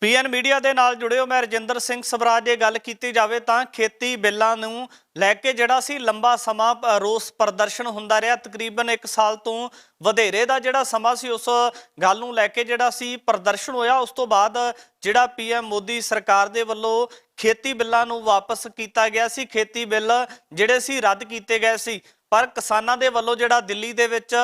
Peon media ਦੇ ਨਾਲ ਜੁੜਿਓ ਮੈਂ ਰਜਿੰਦਰ ਸਿੰਘ ਸਵਰਾਜ ਜੇ ਗੱਲ ਕੀਤੀ ਜਾਵੇ ਤਾਂ ਖੇਤੀ ਬਿੱਲਾਂ ਨੂੰ ਲੈ ਕੇ ਜਿਹੜਾ ਸੀ ਲੰਬਾ ਸਮਾਂ ਰੋਸ ਪ੍ਰਦਰਸ਼ਨ ਹੁੰਦਾ ਰਿਹਾ। ਤਕਰੀਬਨ 1 ਸਾਲ ਤੋਂ ਵਧੇਰੇ ਦਾ ਜਿਹੜਾ ਸਮਾਂ ਸੀ, ਉਸ ਗੱਲ ਨੂੰ ਲੈ ਕੇ ਜਿਹੜਾ ਸੀ ਪ੍ਰਦਰਸ਼ਨ ਹੋਇਆ। ਉਸ ਤੋਂ ਬਾਅਦ ਜਿਹੜਾ ਪੀਐਮ ਮੋਦੀ ਸਰਕਾਰ ਦੇ ਵੱਲੋਂ ਖੇਤੀ ਬਿੱਲਾਂ ਨੂੰ ਵਾਪਸ ਕੀਤਾ ਗਿਆ ਸੀ। ਖੇਤੀ ਬਿੱਲ ਜਿਹੜੇ ਸੀ ਰੱਦ ਕੀਤੇ ਗਏ ਸੀ। ਪਰ ਕਿਸਾਨਾਂ ਦੇ ਵੱਲੋਂ ਜਿਹੜਾ ਦਿੱਲੀ ਦੇ ਵਿੱਚ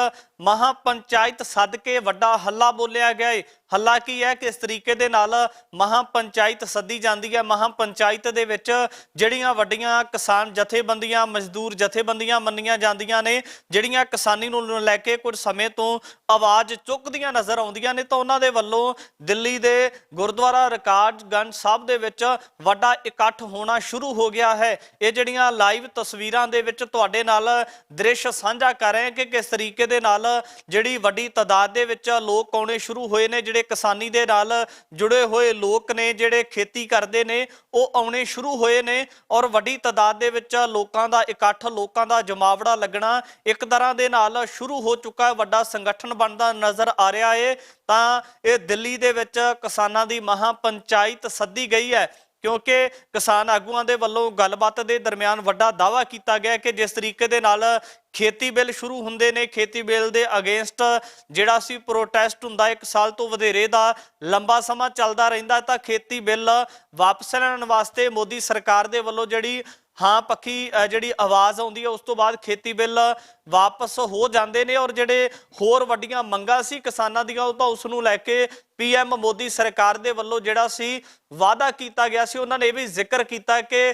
ਮਹਾ ਪੰਚਾਇਤ ਸੱਦ ਕੇ ਵੱਡਾ ਹੱਲਾ ਬੋਲਿਆ ਗਿਆ ਹੈ ਹੱਲਾ ਕੀ ਹੈ ਕਿਸ ਤਰੀਕੇ ਦੇ ਨਾਲ ਮਹਾ ਪੰਚਾਇਤ ਸੱਦੀ ਜਾਂਦੀ ਹੈ। ਮਹਾ ਪੰਚਾਇਤ ਦੇ ਵਿੱਚ ਜਿਹੜੀਆਂ ਵੱਡੀਆਂ ਕਿਸਾਨ ਜਥੇਬੰਦੀਆਂ, ਮਜ਼ਦੂਰ ਜਥੇਬੰਦੀਆਂ ਮੰਨੀਆਂ ਜਾਂਦੀਆਂ ਨੇ, ਜਿਹੜੀਆਂ ਕਿਸਾਨੀ ਨੂੰ ਲੈ ਕੇ ਕੁਝ ਸਮੇਂ ਤੋਂ ਆਵਾਜ਼ ਚੁੱਕਦੀਆਂ ਨਜ਼ਰ ਆਉਂਦੀਆਂ ਨੇ, ਤਾਂ ਉਹਨਾਂ ਦੇ ਵੱਲੋਂ ਦਿੱਲੀ ਦੇ ਗੁਰਦੁਆਰਾ ਰਿਕਾਰਡਗੰਜ ਸਾਹਿਬ ਦੇ ਵਿੱਚ ਵੱਡਾ ਇਕੱਠ ਹੋਣਾ ਸ਼ੁਰੂ ਹੋ ਗਿਆ ਹੈ। ਇਹ ਜਿਹੜੀਆਂ ਲਾਈਵ ਤਸਵੀਰਾਂ ਦੇ ਵਿੱਚ ਤੁਹਾਡੇ ਨਾਲ ਦ੍ਰਿਸ਼ ਸਾਂਝਾ ਕਰ ਰਹੇ ਹਾਂ ਕਿ ਕਿਸ ਤਰੀਕੇ ਦੇ ਨਾਲ ਜਿਹੜੀ ਵੱਡੀ ਤਾਦਾਦ ਦੇ ਵਿੱਚ ਲੋਕ ਆਉਣੇ ਸ਼ੁਰੂ ਹੋਏ ਨੇ, ਜਿਹੜੇ ਕਿਸਾਨੀ ਦੇ ਨਾਲ ਜੁੜੇ ਹੋਏ ਲੋਕ ਨੇ, ਜਿਹੜੇ ਖੇਤੀ ਕਰਦੇ ਨੇ, ਉਹ ਆਉਣੇ ਸ਼ੁਰੂ ਹੋਏ ਨੇ ਔਰ ਵੱਡੀ ਤਾਦਾਦ ਦੇ ਵਿੱਚ ਲੋਕਾਂ ਦਾ ਇਕੱਠ, ਲੋਕਾਂ ਦਾ ਜਮਾਵੜਾ ਲੱਗਣਾ ਇੱਕ ਤਰ੍ਹਾਂ ਦੇ ਨਾਲ ਸ਼ੁਰੂ ਹੋ ਚੁੱਕਾ ਹੈ ਵੱਡਾ ਸੰਗਠਨ ਬਣਦਾ ਨਜ਼ਰ ਆ ਰਿਹਾ ਏ। ਤਾਂ ਇਹ ਦਿੱਲੀ ਦੇ ਵਿੱਚ ਕਿਸਾਨਾਂ ਦੀ ਮਹਾ ਪੰਚਾਇਤ ਸੱਦੀ ਗਈ ਹੈ। ਕਿਉਂਕਿ ਕਿਸਾਨ ਆਗੂਆਂ ਦੇ ਵੱਲੋਂ ਗੱਲਬਾਤ ਦੇ ਦਰਮਿਆਨ ਵੱਡਾ ਦਾਅਵਾ ਕੀਤਾ ਗਿਆ ਕਿ ਜਿਸ ਤਰੀਕੇ ਦੇ ਨਾਲ ਖੇਤੀ ਬਿੱਲ ਸ਼ੁਰੂ ਹੁੰਦੇ ਨੇ, ਖੇਤੀ ਬਿੱਲ ਦੇ ਅਗੇਂਸਟ ਜਿਹੜਾ ਸੀ ਪ੍ਰੋਟੈਸਟ ਹੁੰਦਾ, ਇੱਕ ਸਾਲ ਤੋਂ ਵਧੇਰੇ ਦਾ ਲੰਬਾ ਸਮਾਂ ਚੱਲਦਾ ਰਹਿੰਦਾ, ਤਾਂ ਖੇਤੀ ਬਿੱਲ ਵਾਪਸ ਲੈਣ ਵਾਸਤੇ ਮੋਦੀ ਸਰਕਾਰ ਦੇ ਵੱਲੋਂ ਜਿਹੜੀ ਹਾਂ ਪੱਖੀ ਜਿਹੜੀ ਆਵਾਜ਼ ਆਉਂਦੀ ਹੈ, ਉਸ ਤੋਂ ਬਾਅਦ ਖੇਤੀ ਬਿੱਲ ਵਾਪਸ ਹੋ ਜਾਂਦੇ ਨੇ ਔਰ ਜਿਹੜੇ ਹੋਰ ਵੱਡੀਆਂ ਮੰਗਾਂ ਸੀ ਕਿਸਾਨਾਂ ਦੀਆਂ, ਉਹ ਤਾਂ ਉਸ ਨੂੰ ਲੈ ਕੇ ਪੀਐਮ ਮੋਦੀ ਸਰਕਾਰ ਦੇ ਵੱਲੋਂ ਜਿਹੜਾ ਸੀ ਵਾਅਦਾ ਕੀਤਾ ਗਿਆ ਸੀ, ਉਹਨਾਂ ਨੇ ਇਹ ਵੀ ਜ਼ਿਕਰ ਕੀਤਾ ਕਿ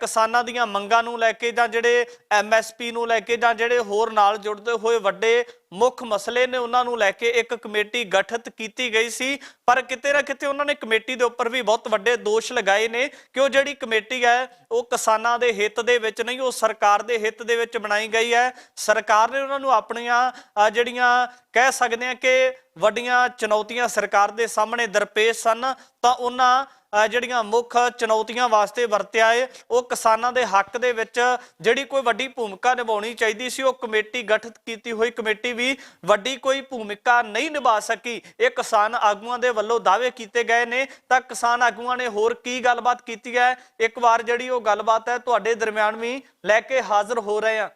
ਕਿਸਾਨਾਂ ਦੀਆਂ ਮੰਗਾਂ ਨੂੰ ਲੈ ਕੇ ਜਾਂ ਜਿਹੜੇ ਐਮਐਸਪੀ ਨੂੰ ਲੈ ਕੇ ਜਾਂ ਜਿਹੜੇ ਹੋਰ ਨਾਲ ਜੁੜਦੇ ਹੋਏ ਵੱਡੇ ਮੁੱਖ ਮਸਲੇ ਨੇ, ਉਹਨਾਂ ਨੂੰ ਲੈ ਕੇ ਇੱਕ ਕਮੇਟੀ ਗਠਿਤ ਕੀਤੀ ਗਈ ਸੀ। ਪਰ ਕਿਤੇ ਨਾ ਕਿਤੇ ਉਹਨਾਂ ਨੇ ਕਮੇਟੀ ਦੇ ਉੱਪਰ ਵੀ ਬਹੁਤ ਵੱਡੇ ਦੋਸ਼ ਲਗਾਏ ਨੇ ਕਿ ਉਹ ਜਿਹੜੀ ਕਮੇਟੀ ਹੈ, ਉਹ ਕਿਸਾਨਾਂ ਦੇ ਹਿੱਤ ਦੇ ਵਿੱਚ ਨਹੀਂ, ਉਹ ਸਰਕਾਰ ਦੇ ਹਿੱਤ ਦੇ ਵਿੱਚ ਬਣਾਈ ਗਈ ਹੈ। ਸਰਕਾਰ ਨੇ ਉਹਨਾਂ ਨੂੰ ਆਪਣੀਆਂ ਜਿਹੜੀਆਂ ਕਹਿ ਸਕਦੇ ਆ ਕਿ ਵੱਡੀਆਂ ਚੁਣੌਤੀਆਂ ਸਰਕਾਰ ਦੇ ਸਾਹਮਣੇ ਦਰਪੇਸ਼ ਸਨ, ਤਾਂ ਉਹਨਾਂ ਜਿਹੜੀਆਂ ਮੁੱਖ ਚੁਣੌਤੀਆਂ ਵਾਸਤੇ ਵਰਤਿਆ ਏ, ਉਹ ਕਿਸਾਨਾਂ ਦੇ ਹੱਕ ਦੇ ਵਿੱਚ ਜਿਹੜੀ ਕੋਈ ਵੱਡੀ ਭੂਮਿਕਾ ਨਿਭਾਉਣੀ ਚਾਹੀਦੀ ਸੀ, ਉਹ ਕਮੇਟੀ ਗਠਿਤ ਕੀਤੀ ਹੋਈ ਕਮੇਟੀ ਵੀ ਵੱਡੀ ਕੋਈ ਭੂਮਿਕਾ ਨਹੀਂ ਨਿਭਾ ਸਕੀ। ਇਹ ਕਿਸਾਨ ਆਗੂਆਂ ਦੇ ਵੱਲੋਂ ਦਾਅਵੇ ਕੀਤੇ ਗਏ ਨੇ। ਤਾਂ ਕਿਸਾਨ ਆਗੂਆਂ ਨੇ ਹੋਰ ਕੀ ਗੱਲਬਾਤ ਕੀਤੀ ਹੈ? ਇੱਕ ਵਾਰ ਜਿਹੜੀ ਉਹ ਗੱਲਬਾਤ ਹੈ, ਤੁਹਾਡੇ ਦਰਮਿਆਨ ਵੀ ਲੈ ਕੇ ਹਾਜ਼ਰ ਹੋ ਰਹੇ ਹਾਂ।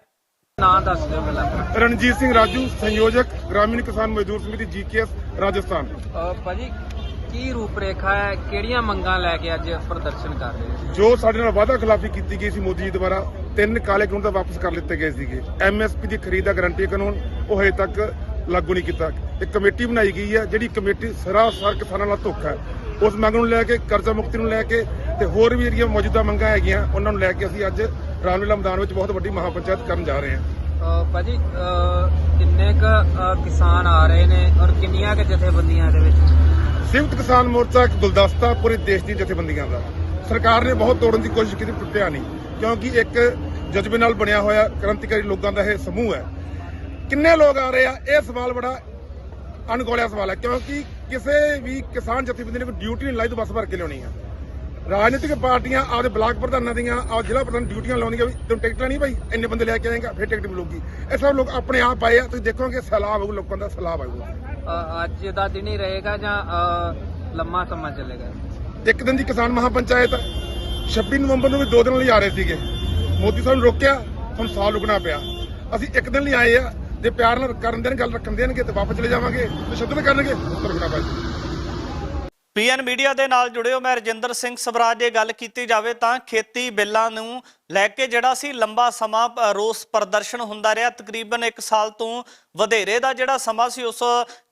ਨਾਂ ਦੱਸ ਦਿਓ ਪਹਿਲਾਂ ਆਪਣਾ। ਰਣਜੀਤ ਸਿੰਘ ਰਾਜੂ ਸੰਯੋਜਕ ਗ੍ਰਾਮੀਣ ਕਿਸਾਨ ਮਜ਼ਦੂਰ ਸਮਿਤੀ ਜੀਕੇਐਸ ਰਾਜਸਥਾਨ। ਅਹ ਭਾਜੀ ਕੀ ਰੂਪਰੇਖਾ ਹੈ? ਕਿਹੜੀਆਂ ਮੰਗਾਂ ਲੈ ਕੇ ਅੱਜ ਪ੍ਰਦਰਸ਼ਨ ਕਰ ਰਹੇ ਹੋ? ਜੋ ਸਾਡੇ ਨਾਲ ਵਾਅਦਾ ਖਿਲਾਫੀ ਕੀਤੀ ਗਈ ਸੀ ਮੋਦੀ ਜੀ ਦੁਆਰਾ ਤਿੰਨ ਕਾਲੇ ਕਾਨੂੰਨ ਤਾਂ ਵਾਪਸ ਕਰ ਲਿੱਤੇ ਗਏ ਸੀਗੇ। ਐਮਐਸਪੀ ਦੀ ਖਰੀਦ ਦਾ ਗਾਰੰਟੀ ਕਾਨੂੰਨ ਉਹ ਹਜੇ ਤੱਕ ਲਾਗੂ ਨਹੀਂ ਕੀਤਾ। ਇੱਕ ਕਮੇਟੀ ਬਣਾਈ ਗਈ ਹੈ ਜਿਹੜੀ ਕਮੇਟੀ ਸਰਾਸਰ ਕਿਸਾਨਾਂ ਨਾਲ ਧੋਖਾ ਹੈ। ਉਸ ਮੰਗ ਨੂੰ ਲੈ ਕੇ ਕਰਜ਼ਾ ਮੁਕਤੀ ਨੂੰ ਲੈ ਕੇ ਤੇ ਹੋਰ ਵੀ ਜਿਹੜੀਆਂ ਮੌਜੂਦਾ ਮੰਗਾਂ ਹੈਗੀਆਂ ਉਹਨਾਂ ਨੂੰ ਲੈ ਕੇ ਅਸੀਂ ਅੱਜ ਰਾਮਲੀਲਾ ਮੈਦਾਨ ਵਿੱਚ ਬਹੁਤ ਵੱਡੀ ਮਹਾਪੰਚਾਇਤ ਕਰਨ ਜਾ ਰਹੇ ਹਾਂ। ਭਾਜੀ ਕਿੰਨੇ ਕ ਕਿਸਾਨ ਆ ਰਹੇ ਨੇ ਔਰ ਕਿੰਨੀਆਂ ਕ ਜਥੇਬੰਦੀਆਂ ਦੇ ਵਿੱਚ? ਸੰਯੁਕਤ ਕਿਸਾਨ ਮੋਰਚਾ ਇੱਕ ਗੁਲਦਸਤਾ ਪੂਰੇ ਦੇਸ਼ ਦੀ ਜਥੇਬੰਦੀਆਂ ਦਾ। ਸਰਕਾਰ ਨੇ ਬਹੁਤ ਤੋੜਨ ਦੀ ਕੋਸ਼ਿਸ਼ ਕੀਤੀ ਟੁੱਟਿਆ ਨਹੀਂ। ਕਿਉਂਕਿ ਇੱਕ ਜਜ਼ਬੇ ਨਾਲ ਬਣਿਆ ਹੋਇਆ ਕ੍ਰਾਂਤੀਕਾਰੀ ਲੋਕਾਂ ਦਾ ਇਹ ਸਮੂਹ ਹੈ। ਕਿੰਨੇ ਲੋਕ ਆ ਰਹੇ ਆ? ਇਹ ਸਵਾਲ ਬੜਾ ਅਣਗੌਲਿਆ ਸਵਾਲ ਹੈ। ਕਿਉਂਕਿ ਕਿਸੇ ਵੀ ਕਿਸਾਨ ਜਥੇਬੰਦੀ ਨੇ ਕੋਈ ਡਿਊਟੀ ਨਹੀਂ ਲਾਈ ਤਾਂ ਬੱਸ ਭਰ ਕੇ ਲਿਆਉਣੀ ਆ। ਰਾਜਨੀਤਿਕ ਪਾਰਟੀਆਂ ਆਪਦੇ ਬਲਾਕ ਪ੍ਰਧਾਨਾਂ ਦੀਆਂ ਆਪ ਜ਼ਿਲ੍ਹਾ ਪ੍ਰਧਾਨ ਡਿਊਟੀਆਂ ਲਾਉਣੀਆਂ ਵੀ ਤੈਨੂੰ ਟਿਕਟਾਂ ਨਹੀਂ ਭਾਈ ਇੰਨੇ ਬੰਦੇ ਲੈ ਕੇ ਆਏਗਾ ਫਿਰ ਟਿਕਟ ਮਿਲੂਗੀ। ਇਹ ਸਭ ਲੋਕ ਆਪਣੇ ਆਪ ਆਏ ਆ ਤੁਸੀਂ ਦੇਖੋਗੇ ਸੈਲਾਬ ਆਊ ਲੋਕਾਂ ਦਾ ਸੈਲਾਬ ਆਊਗਾ ਅਹ ਅੱਜ ਦਾ ਦਿਨ ਹੀ ਰਹੇਗਾ ਜਾਂ ਲੰਮਾ ਸਮਾਂ ਚੱਲੇਗਾ? ਇੱਕ ਦਿਨ ਦੀ ਕਿਸਾਨ ਮਹਾਪੰਚਾਇਤ 26 ਨਵੰਬਰ ਨੂੰ ਵੀ ਦੋ ਦਿਨ ਲਈ ਆ ਰਹੇ ਸੀਗੇ। ਮੋਦੀ ਸਾਹਿਬ ਨੇ ਰੋਕਿਆ ਹੁਣ ਸਾਲ ਰੁਕਣਾ ਪਿਆ। ਅਸੀਂ ਇੱਕ ਦਿਨ ਲਈ ਆਏ ਆ ਜੇ ਪਿਆਰ ਨਾਲ ਕਰਨ ਦੇਣ ਗੱਲ ਰੱਖਣ ਦੇਣਗੇ ਤੇ ਵਾਪਸ ਚਲੇ ਜਾਵਾਂਗੇ ਤੇ ਸ਼ਬਦ ਕਰਨਗੇ ਤਾਂ ਰੁਕਣਾ ਪੈ ਪੀਐਨ ਮੀਡੀਆ ਦੇ ਨਾਲ ਜੁੜਿਓ ਮੈਂ ਰਜਿੰਦਰ ਸਿੰਘ ਸਵਰਾਜ। ਜੇ ਗੱਲ ਕੀਤੀ ਜਾਵੇ ਤਾਂ ਖੇਤੀ ਬਿੱਲਾਂ ਨੂੰ ਲੈ ਕੇ ਜਿਹੜਾ ਸੀ ਲੰਬਾ ਸਮਾਂ ਰੋਸ ਪ੍ਰਦਰਸ਼ਨ ਹੁੰਦਾ ਰਿਹਾ। ਤਕਰੀਬਨ 1 ਸਾਲ ਤੋਂ ਵਧੇਰੇ ਦਾ ਜਿਹੜਾ ਸਮਾਂ ਸੀ, ਉਸ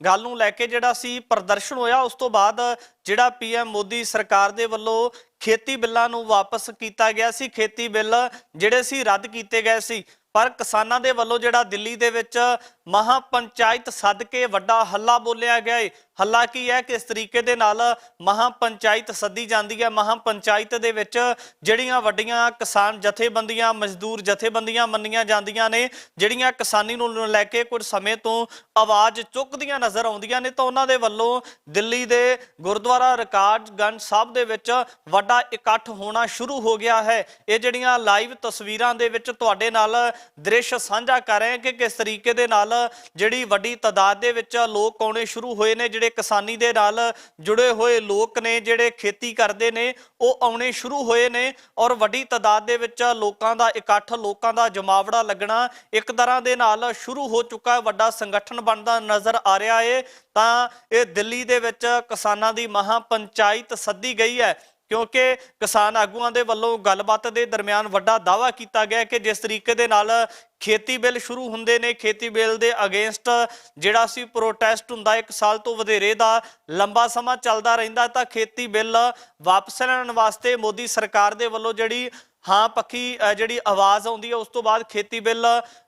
ਗੱਲ ਨੂੰ ਲੈ ਕੇ ਜਿਹੜਾ ਸੀ ਪ੍ਰਦਰਸ਼ਨ ਹੋਇਆ। ਉਸ ਤੋਂ ਬਾਅਦ ਜਿਹੜਾ ਪੀਐਮ ਮੋਦੀ ਸਰਕਾਰ ਦੇ ਵੱਲੋਂ ਖੇਤੀ ਬਿੱਲਾਂ ਨੂੰ ਵਾਪਸ ਕੀਤਾ ਗਿਆ ਸੀ। ਖੇਤੀ ਬਿੱਲ ਜਿਹੜੇ ਸੀ ਰੱਦ ਕੀਤੇ ਗਏ ਸੀ। ਪਰ ਕਿਸਾਨਾਂ ਦੇ ਵੱਲੋਂ ਜਿਹੜਾ ਦਿੱਲੀ ਦੇ ਵਿੱਚ ਮਹਾ ਪੰਚਾਇਤ ਸੱਦ ਕੇ ਵੱਡਾ ਹੱਲਾ ਬੋਲਿਆ ਗਿਆ ਹੈ ਹੱਲਾ ਕੀ ਹੈ ਕਿਸ ਤਰੀਕੇ ਦੇ ਨਾਲ ਮਹਾ ਪੰਚਾਇਤ ਸੱਦੀ ਜਾਂਦੀ ਹੈ। ਮਹਾ ਪੰਚਾਇਤ ਦੇ ਵਿੱਚ ਜਿਹੜੀਆਂ ਵੱਡੀਆਂ ਕਿਸਾਨ ਜਥੇਬੰਦੀਆਂ, ਮਜ਼ਦੂਰ ਜਥੇਬੰਦੀਆਂ ਮੰਨੀਆਂ ਜਾਂਦੀਆਂ ਨੇ, ਜਿਹੜੀਆਂ ਕਿਸਾਨੀ ਨੂੰ ਲੈ ਕੇ ਕੁਝ ਸਮੇਂ ਤੋਂ ਆਵਾਜ਼ ਚੁੱਕਦੀਆਂ ਨਜ਼ਰ ਆਉਂਦੀਆਂ ਨੇ, ਤਾਂ ਉਹਨਾਂ ਦੇ ਵੱਲੋਂ ਦਿੱਲੀ ਦੇ ਗੁਰਦੁਆਰਾ ਰਿਕਾਰਡਗੰਜ ਸਾਹਿਬ ਦੇ ਵਿੱਚ ਵੱਡਾ ਇਕੱਠ ਹੋਣਾ ਸ਼ੁਰੂ ਹੋ ਗਿਆ ਹੈ। ਇਹ ਜਿਹੜੀਆਂ ਲਾਈਵ ਤਸਵੀਰਾਂ ਦੇ ਵਿੱਚ ਤੁਹਾਡੇ ਨਾਲ ਦ੍ਰਿਸ਼ ਸਾਂਝਾ ਕਰ ਰਹੇ ਹਾਂ ਕਿ ਕਿਸ ਤਰੀਕੇ ਦੇ ਨਾਲ ਜਿਹੜੀ ਵੱਡੀ ਤਾਦਾਦ ਦੇ ਵਿੱਚ ਲੋਕ ਆਉਣੇ ਸ਼ੁਰੂ ਹੋਏ ਨੇ, ਜਿਹੜੇ ਕਿਸਾਨੀ ਦੇ ਨਾਲ ਜੁੜੇ ਹੋਏ ਲੋਕ ਨੇ, ਜਿਹੜੇ ਖੇਤੀ ਕਰਦੇ ਨੇ, ਉਹ ਆਉਣੇ ਸ਼ੁਰੂ ਹੋਏ ਨੇ ਔਰ ਵੱਡੀ ਤਾਦਾਦ ਦੇ ਵਿੱਚ ਲੋਕਾਂ ਦਾ ਇਕੱਠ, ਲੋਕਾਂ ਦਾ ਜਮਾਵੜਾ ਲੱਗਣਾ ਇੱਕ ਤਰ੍ਹਾਂ ਦੇ ਨਾਲ ਸ਼ੁਰੂ ਹੋ ਚੁੱਕਾ ਵੱਡਾ ਸੰਗਠਨ ਬਣਦਾ ਨਜ਼ਰ ਆ ਰਿਹਾ ਹੈ ਤਾਂ ਇਹ ਦਿੱਲੀ ਦੇ ਵਿੱਚ ਕਿਸਾਨਾਂ ਦੀ ਮਹਾ ਪੰਚਾਇਤ ਸੱਦੀ ਗਈ ਹੈ। ਕਿਉਂਕਿ ਕਿਸਾਨ ਆਗੂਆਂ ਦੇ ਵੱਲੋਂ ਗੱਲਬਾਤ ਦੇ ਦਰਮਿਆਨ ਵੱਡਾ ਦਾਅਵਾ ਕੀਤਾ ਗਿਆ ਕਿ ਜਿਸ ਤਰੀਕੇ ਦੇ ਨਾਲ ਖੇਤੀ ਬਿੱਲ ਸ਼ੁਰੂ ਹੁੰਦੇ ਨੇ, ਖੇਤੀ ਬਿੱਲ ਦੇ ਅਗੇਂਸਟ ਜਿਹੜਾ ਸੀ ਪ੍ਰੋਟੈਸਟ ਹੁੰਦਾ, ਇੱਕ ਸਾਲ ਤੋਂ ਵਧੇਰੇ ਦਾ ਲੰਬਾ ਸਮਾਂ ਚੱਲਦਾ ਰਹਿੰਦਾ, ਤਾਂ ਖੇਤੀ ਬਿੱਲ ਵਾਪਸ ਲੈਣ ਵਾਸਤੇ ਮੋਦੀ ਸਰਕਾਰ ਦੇ ਵੱਲੋਂ ਜਿਹੜੀ ਹਾਂ, ਪੱਖੀ ਜਿਹੜੀ ਆਵਾਜ਼ ਆਉਂਦੀ ਹੈ, ਉਸ ਤੋਂ ਬਾਅਦ ਖੇਤੀ ਬਿੱਲ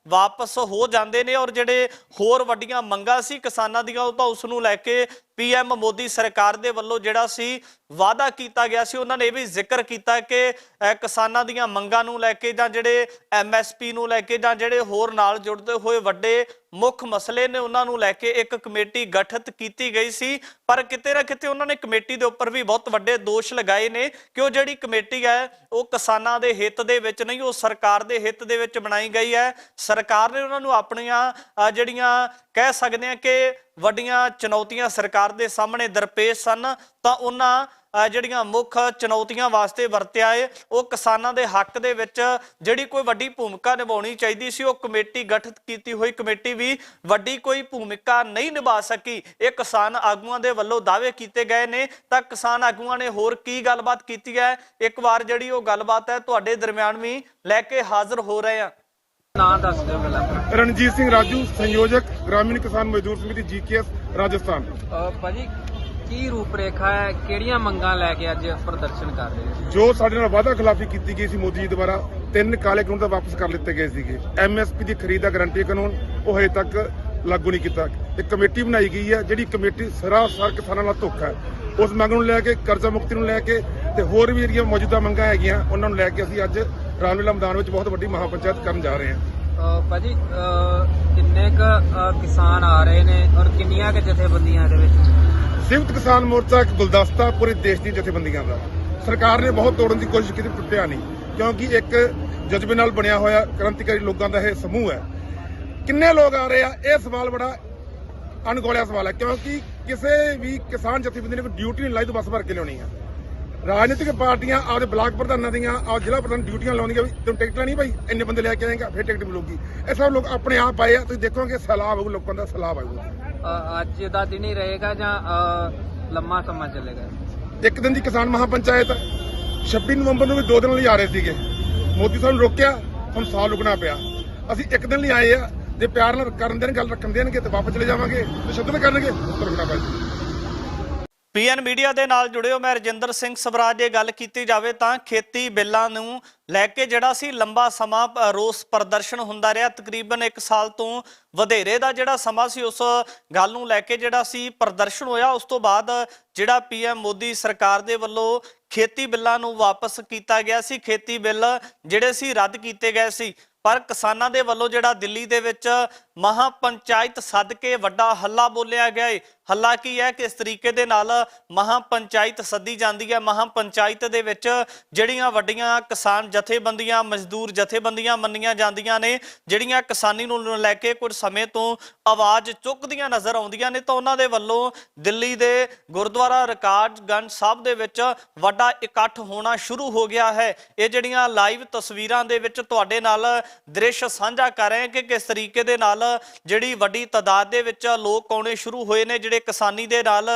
ਵਾਪਸ ਹੋ ਜਾਂਦੇ ਨੇ ਔਰ ਜਿਹੜੇ ਹੋਰ ਵੱਡੀਆਂ ਮੰਗਾਂ ਸੀ ਕਿਸਾਨਾਂ ਦੀਆਂ, ਉਹ ਤਾਂ ਉਸ ਨੂੰ ਲੈ ਕੇ ਪੀਐਮ ਮੋਦੀ ਸਰਕਾਰ ਦੇ ਵੱਲੋਂ ਜਿਹੜਾ ਸੀ ਵਾਅਦਾ ਕੀਤਾ ਗਿਆ ਸੀ, ਉਹਨਾਂ ਨੇ ਇਹ ਵੀ ਜ਼ਿਕਰ ਕੀਤਾ ਕਿ ਕਿਸਾਨਾਂ ਦੀਆਂ ਮੰਗਾਂ ਨੂੰ ਲੈ ਕੇ ਜਾਂ ਜਿਹੜੇ ਐਮਐਸਪੀ ਨੂੰ ਲੈ ਕੇ ਜਾਂ ਜਿਹੜੇ ਹੋਰ ਨਾਲ ਜੁੜਦੇ ਹੋਏ ਵੱਡੇ ਮੁੱਖ ਮਸਲੇ ਨੇ ਉਹਨਾਂ ਨੂੰ ਲੈ ਕੇ ਇੱਕ ਕਮੇਟੀ ਗਠਿਤ ਕੀਤੀ ਗਈ ਸੀ, ਪਰ ਕਿਤੇ ਨਾ ਕਿਤੇ ਉਹਨਾਂ ਨੇ ਕਮੇਟੀ ਦੇ ਉੱਪਰ ਵੀ ਬਹੁਤ ਵੱਡੇ ਦੋਸ਼ ਲਗਾਏ ਨੇ ਕਿ ਉਹ ਜਿਹੜੀ ਕਮੇਟੀ ਹੈ, ਉਹ ਕਿਸਾਨਾਂ ਦੇ ਹਿੱਤ ਦੇ ਵਿੱਚ ਨਹੀਂ, ਉਹ ਸਰਕਾਰ ਦੇ ਹਿੱਤ ਦੇ ਵਿੱਚ ਬਣਾਈ ਗਈ ਹੈ। ਸਰਕਾਰ ਨੇ ਉਹਨਾਂ ਨੂੰ ਆਪਣੀਆਂ ਜਿਹੜੀਆਂ ਕਹਿ ਸਕਦੇ ਆ ਕਿ ਵੱਡੀਆਂ ਚੁਣੌਤੀਆਂ ਸਰਕਾਰ ਦੇ ਸਾਹਮਣੇ ਦਰਪੇਸ਼ ਸਨ, ਤਾਂ ਉਹਨਾਂ ਜਿਹੜੀਆਂ ਮੁੱਖ ਚੁਣੌਤੀਆਂ ਵਾਸਤੇ ਵਰਤਿਆ ਏ ਉਹ ਕਿਸਾਨਾਂ ਦੇ ਹੱਕ ਦੇ ਵਿੱਚ ਜਿਹੜੀ ਕੋਈ ਵੱਡੀ ਭੂਮਿਕਾ ਨਿਭਾਉਣੀ ਚਾਹੀਦੀ ਸੀ ਉਹ ਕਮੇਟੀ ਗਠਿਤ ਕੀਤੀ ਹੋਈ ਕਮੇਟੀ ਵੀ ਵੱਡੀ ਕੋਈ ਭੂਮਿਕਾ ਨਹੀਂ ਨਿਭਾ ਸਕੀ। ਇਹ ਕਿਸਾਨ ਆਗੂਆਂ ਦੇ ਵੱਲੋਂ ਦਾਅਵੇ ਕੀਤੇ ਗਏ ਨੇ। ਤਾਂ ਕਿਸਾਨ ਆਗੂਆਂ ਨੇ ਹੋਰ ਕੀ ਗੱਲਬਾਤ ਕੀਤੀ ਹੈ? ਇੱਕ ਵਾਰ ਜਿਹੜੀ ਉਹ ਗੱਲਬਾਤ ਹੈ ਤੁਹਾਡੇ ਦਰਮਿਆਨ ਵੀ ਲੈ ਕੇ ਹਾਜ਼ਰ ਹੋ ਰਹੇ ਆ ਨਾਂ ਦੱਸ ਦਿਓ ਪਹਿਲਾਂ। ਰਣਜੀਤ ਸਿੰਘ ਰਾਜੂ ਸੰਯੋਜਕ ਗ੍ਰਾਮੀਣ ਕਿਸਾਨ ਮਜ਼ਦੂਰ ਸਮਿਤੀ ਜੀਕੇਐਸ ਰਾਜਸਥਾਨ। ਭਾਜੀ ਕੀ ਰੂਪਰੇਖਾ ਹੈ? ਕਿਹੜੀਆਂ ਮੰਗਾਂ ਲੈ ਕੇ ਅੱਜ ਪ੍ਰਦਰਸ਼ਨ ਕਰ ਰਹੇ ਹੋ? ਜੋ ਸਾਡੇ ਨਾਲ ਵਾਅਦਾ ਖਿਲਾਫੀ ਕੀਤੀ ਗਈ ਸੀ ਮੋਦੀ ਜੀ ਦੁਆਰਾ ਤਿੰਨ ਕਾਲੇ ਕਾਨੂੰਨ ਤਾਂ ਵਾਪਸ ਕਰ ਲਿੱਤੇ ਗਏ ਸੀਗੇ। ਐਮਐਸਪੀ ਦੀ ਖਰੀਦ ਦਾ ਗਾਰੰਟੀ ਕਾਨੂੰਨ ਉਹ ਹਜੇ ਤੱਕ ਲਾਗੂ ਨਹੀਂ ਕੀਤਾ। ਇੱਕ ਕਮੇਟੀ ਬਣਾਈ ਗਈ ਹੈ ਜਿਹੜੀ ਕਮੇਟੀ ਸਰਾਸਰ ਕਿਸਾਨਾਂ ਨਾਲ ਧੋਖਾ ਹੈ। ਉਸ ਮੰਗ ਨੂੰ ਲੈ ਕੇ ਕਰਜ਼ਾ ਮੁਕਤੀ ਨੂੰ ਲੈ ਕੇ ਤੇ ਹੋਰ ਵੀ ਜਿਹੜੀਆਂ ਮੌਜੂਦਾ ਮੰਗਾਂ ਹੈਗੀਆਂ ਉਹਨਾਂ ਨੂੰ ਲੈ ਕੇ ਅਸੀਂ ਅੱਜ ਰਾਮਲੀਲਾ ਮੈਦਾਨ ਵਿੱਚ ਬਹੁਤ ਵੱਡੀ ਮਹਾਪੰਚਾਇਤ ਕਰਨ ਜਾ ਰਹੇ ਹਾਂ। ਭਾਜੀ ਕਿੰਨੇ ਕ ਕਿਸਾਨ ਆ ਰਹੇ ਨੇ ਔਰ ਕਿੰਨੀਆਂ ਕ ਜਥੇਬੰਦੀਆਂ ਇਹਦੇ ਵਿੱਚ? ਸੰਯੁਕਤ ਕਿਸਾਨ ਮੋਰਚਾ ਇੱਕ ਗੁਲਦਸਤਾ ਪੂਰੇ ਦੇਸ਼ ਦੀ ਜਥੇਬੰਦੀਆਂ ਦਾ। ਸਰਕਾਰ ਨੇ ਬਹੁਤ ਤੋੜਨ ਦੀ ਕੋਸ਼ਿਸ਼ ਕੀਤੀ, ਟੁੱਟਿਆ ਨਹੀਂ। ਕਿਉਂਕਿ ਇੱਕ ਜਜ਼ਬੇ ਨਾਲ ਬਣਿਆ ਹੋਇਆ ਕ੍ਰਾਂਤੀਕਾਰੀ ਲੋਕਾਂ ਦਾ ਇਹ ਸਮੂਹ ਹੈ। ਕਿੰਨੇ ਲੋਕ ਆ ਰਹੇ ਆ? ਇਹ ਸਵਾਲ ਬੜਾ ਅਣਗੌਲਿਆ ਸਵਾਲ ਹੈ, ਕਿਉਂਕਿ ਕਿਸੇ ਵੀ ਕਿਸਾਨ ਜਥੇਬੰਦੀ ਨੇ ਕੋਈ ਡਿਊਟੀ ਨਹੀਂ ਲਾਈ ਤਾਂ ਬੱਸ ਭਰ ਕੇ ਲਿਆਉਣੀ ਆ। ਰਾਜਨੀਤਿਕ ਪਾਰਟੀਆਂ ਆਪਦੇ ਬਲਾਕ ਪ੍ਰਧਾਨਾਂ ਦੀਆਂ ਆਪ ਜ਼ਿਲ੍ਹਾ ਪ੍ਰਧਾਨ ਡਿਊਟੀਆਂ ਲਾਉਂਦੀਆਂ ਵੀ ਤੈਨੂੰ ਟਿਕਟ ਲੈਣੀ ਭਾਈ? ਇੰਨੇ ਬੰਦੇ ਲੈ ਕੇ ਆਏਗਾ, ਫਿਰ ਟਿਕਟ ਮਿਲੂਗੀ। ਇਹ ਸਭ ਲੋਕ ਆਪਣੇ ਆਪ ਆਏ ਆ, ਤੁਸੀਂ ਦੇਖੋਗੇ ਸੈਲਾਬ ਆਊ, ਲੋਕਾਂ ਦਾ ਸੈਲਾਬ ਆਊਗਾ ਅੱਜ ਦਾ ਦਿਨ ਹੀ ਰਹੇਗਾ ਜਾਂ ਲੰਮਾ ਸਮਾਂ ਚੱਲੇਗਾ? ਇੱਕ ਦਿਨ ਦੀ ਕਿਸਾਨ ਮਹਾਪੰਚਾਇਤ ਹੈ। 26 ਨਵੰਬਰ ਨੂੰ ਵੀ ਦੋ ਦਿਨ ਲਈ ਆ ਰਹੇ ਸੀਗੇ। ਮੋਦੀ ਸਾਹਿਬ ਨੂੰ ਰੋਕਿਆ ਹੁਣ ਸਾਲ ਰੁਕਣਾ ਪਿਆ। ਅਸੀਂ ਇੱਕ ਦਿਨ ਲਈ ਆਏ ਆ ਜੇ ਪਿਆਰ ਨਾਲ ਕਰਨ ਦੇਣ ਗੱਲ ਰੱਖਣ ਦੇਣਗੇ ਤੇ ਵਾਪਸ ਚਲੇ ਜਾਵਾਂਗੇ ਤੇ ਸ਼ਬਦ ਕਰਨਗੇ ਤਾਂ ਰੁਕਣਾ ਪੈ ਪੀਐਨ ਮੀਡੀਆ ਦੇ ਨਾਲ ਜੁੜੇ ਹੋ ਮੈਂ ਰਜਿੰਦਰ ਸਿੰਘ ਸਵਰਾਜ ਜੇ ਗੱਲ ਕੀਤੀ ਜਾਵੇ ਤਾਂ ਖੇਤੀ ਬਿੱਲਾਂ ਨੂੰ ਲੈ ਕੇ ਜਿਹੜਾ ਸੀ ਲੰਬਾ ਸਮਾਂ ਰੋਸ ਪ੍ਰਦਰਸ਼ਨ ਹੁੰਦਾ ਰਿਹਾ। ਤਕਰੀਬਨ 1 ਸਾਲ ਤੋਂ ਵਧੇਰੇ ਦਾ ਜਿਹੜਾ ਸਮਾਂ ਸੀ, ਉਸ ਗੱਲ ਨੂੰ ਲੈ ਕੇ ਜਿਹੜਾ ਸੀ ਪ੍ਰਦਰਸ਼ਨ ਹੋਇਆ। ਉਸ ਤੋਂ ਬਾਅਦ ਜਿਹੜਾ ਪੀਐਮ ਮੋਦੀ ਸਰਕਾਰ ਦੇ ਵੱਲੋਂ ਖੇਤੀ ਬਿੱਲਾਂ ਨੂੰ ਵਾਪਸ ਕੀਤਾ ਗਿਆ ਸੀ। ਖੇਤੀ ਬਿੱਲ ਜਿਹੜੇ ਸੀ, ਰੱਦ ਕੀਤੇ ਗਏ ਸੀ। ਪਰ ਕਿਸਾਨਾਂ ਦੇ ਵੱਲੋਂ ਜਿਹੜਾ ਦਿੱਲੀ ਦੇ ਵਿੱਚ ਮਹਾ ਪੰਚਾਇਤ ਸੱਦ ਕੇ ਵੱਡਾ ਹੱਲਾ ਬੋਲਿਆ ਗਿਆ ਏ। ਹੱਲਾ ਕੀ ਹੈ ਕਿ ਇਸ ਤਰੀਕੇ ਦੇ ਨਾਲ ਮਹਾ ਪੰਚਾਇਤ ਸੱਦੀ ਜਾਂਦੀ ਹੈ। ਮਹਾ ਪੰਚਾਇਤ ਦੇ ਵਿੱਚ ਜਿਹੜੀਆਂ ਵੱਡੀਆਂ ਕਿਸਾਨ ਜਥੇਬੰਦੀਆਂ, ਮਜ਼ਦੂਰ ਜਥੇਬੰਦੀਆਂ ਮੰਨੀਆਂ ਜਾਂਦੀਆਂ ਨੇ, ਜਿਹੜੀਆਂ ਕਿਸਾਨੀ ਨੂੰ ਲੈ ਕੇ ਕੁਝ ਸਮੇਂ ਤੋਂ ਆਵਾਜ਼ ਚੁੱਕਦੀਆਂ ਨਜ਼ਰ ਆਉਂਦੀਆਂ ਨੇ ਤਾਂ ਉਹਨਾਂ ਦੇ ਵੱਲੋਂ ਦਿੱਲੀ ਦੇ ਗੁਰਦੁਆਰਾ ਰਿਕਾਰਡਗੰਜ ਸਾਹਿਬ ਦੇ ਵਿੱਚ ਵੱਡਾ ਇਕੱਠ ਹੋਣਾ ਸ਼ੁਰੂ ਹੋ ਗਿਆ ਹੈ। ਇਹ ਜਿਹੜੀਆਂ ਲਾਈਵ ਤਸਵੀਰਾਂ ਦੇ ਵਿੱਚ ਤੁਹਾਡੇ ਨਾਲ ਦ੍ਰਿਸ਼ ਸਾਂਝਾ ਕਰ ਰਹੇ ਹਾਂ ਕਿ ਕਿਸ ਤਰੀਕੇ ਦੇ ਨਾਲ ਜਿਹੜੀ ਵੱਡੀ ਤਾਦਾਦ ਦੇ ਵਿੱਚ ਲੋਕ ਆਉਣੇ ਸ਼ੁਰੂ ਹੋਏ ਨੇ, ਜਿਹੜੇ ਕਿਸਾਨੀ ਦੇ ਨਾਲ